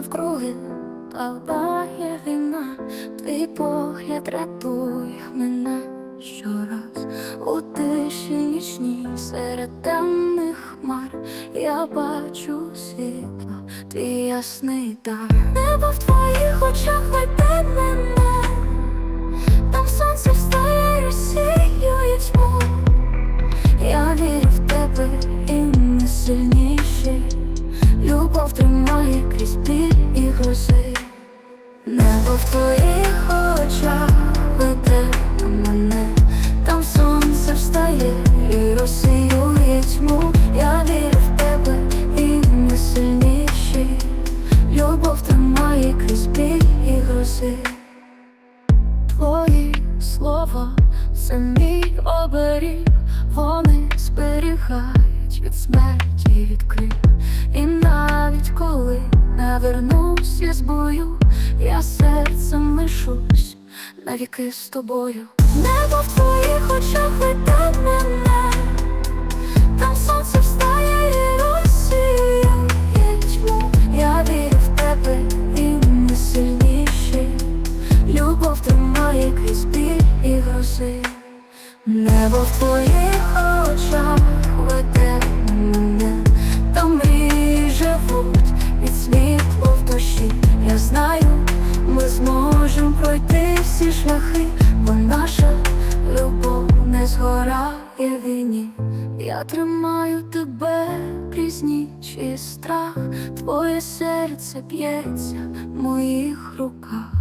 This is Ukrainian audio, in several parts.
навкруги палає війна, твій погляд рятує мене щораз у тиші нічній серед темних хмар я бачу світло, твій ясний дар. Небо в твоїх очах веде мене, в твоїх очах веде мене, там сонце встає і розсіює тьму. Я вірю в тебе і не сильніший. Любов тримає крізь біль. Твої слова це оберіг, вони зберігають від смерті від навіки з тобою. Небо в твоїх очах веде мене, там сонце встає і розсіює тьму. Я вірю в тебе і не сильніший. Любов тримає крізь біль і грози. Небо в твоїх очах веде мене, там мрії живуть від світло в душі. Я знаю, ми зможемо пройти всі шляхи, бо наша любов не згорає війні. Я тримаю тебе крізь ніч і страх, твоє серце б'ється в моїх руках.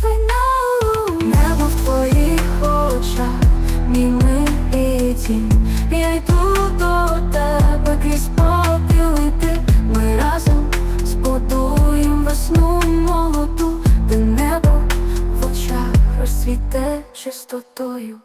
Фіналу небо в твоїх очах, мій милий тінь чистотою.